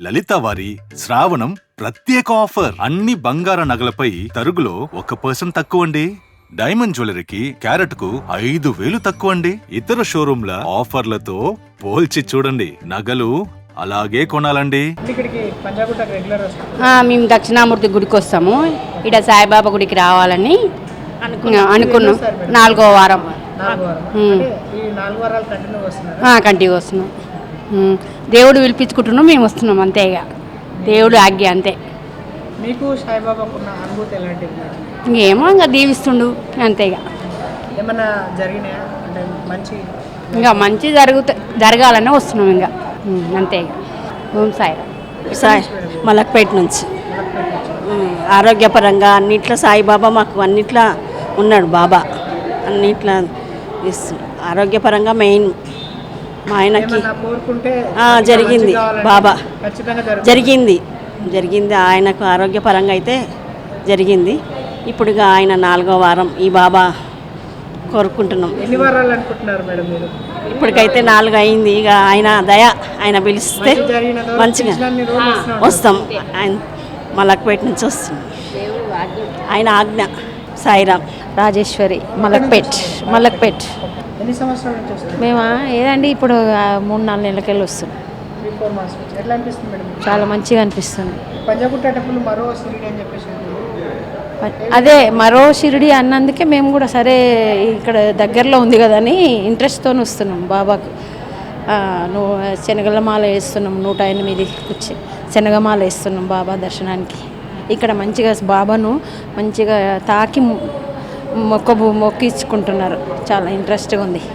లలిత వారి శ్రావణం ప్రత్యేక ఆఫర్. అన్ని బంగార నగలపై తరుగులో ఒక పర్సెంట్ తక్కువండి. డైమండ్ జ్యువెలరీకి క్యారెట్కు ఐదు వేలు తక్కువండి. ఇతర షోరూంల ఆఫర్లతో పోల్చి చూడండి. నగలు అలాగే కొనాలండి. ఇక్కడికి పంజాగుట్ట రెగ్యులర్ వస్తాం ఆ, మేము దక్షిణామూర్తి గుడికి వస్తాము. ఇక్కడ సాయిబాబా గుడికి రావాలని అనుకున్నాం. నాలుగో వారం. నాలుగు వారం. ఉమ్. అంటే ఈ నాలుగు వారాలు కంటిన్యూ వస్తున్నారు? కంటిన్యూ వస్తున్నాం. దేవుడు పిలిపించుకుంటున్నాం మేము వస్తున్నాం అంతే ఇక. దేవుడు ఆజ్ఞ అంతే. మీకు అనుభూతి ఎలాంటిది ఇంకేమో ఇంకా దీవిస్తుండు అంతే ఇక. ఏమన్నా జరిగినాయా? అంటే మంచి ఇంకా మంచి జరుగుతా జరగాలని వస్తున్నాం ఇంకా. అంతే ఇక. ఓం సాయి సాయి మలక్పేట నుంచి. ఆరోగ్యపరంగా అన్నిట్లో సాయిబాబా మాకు అన్నిట్లో ఉన్నాడు బాబా. అన్నిట్లో ఆరోగ్యపరంగా మెయిన్. మా ఆయనకి. జరిగింది. బాబా. జరిగింది. జరిగింది. ఆయనకు ఆరోగ్యపరంగా అయితే జరిగింది. ఇప్పుడు ఇక ఆయన నాలుగో వారం ఈ బాబా కోరుకుంటున్నాం. ఎన్ని వారాలు అనుకుంటున్నారు మేడం మీరు? ఇప్పటికైతే నాలుగు అయింది. ఇక ఆయన దయ ఆయన పిలిస్తే మంచిగా. వస్తాం. ఆయన మలక్పేట నుంచి వస్తాం ఆయన ఆజ్ఞ. సాయిరామ్ రాజేశ్వరి మలక్పేట్ మలక్పేట్. ఎన్ని సంవత్సరాల నుంచి వస్తుంది మేము? ఏదండి? ఇప్పుడు మూడు నాలుగు నెలలకెళ్ళి వస్తున్నాం. త్రీ ఫోర్ మంత్స్ నుంచి. ఎట్లా అనిపిస్తుంది మేడం? చాలా మంచిగా అనిపిస్తుంది. పంజాగుట్ట టెంపుల్ మరో సిరిడి అని చెప్పేసి ఉంటుంది. అదే మరో షిరిడి అన్నందుకే మేము కూడా సరే ఇక్కడ దగ్గరలో ఉంది కదా అని ఇంట్రెస్ట్తో వస్తున్నాం బాబాకు. నువ్వు శనగలమాల వేస్తున్నాం నూట ఎనిమిది వచ్చి శనగమాల వేస్తున్నాం బాబా దర్శనానికి. ఇక్కడ మంచిగా బాబాను మంచిగా తాకి మొక్క మొక్కించుకుంటున్నారు. చాలా ఇంట్రెస్ట్గా ఉంది.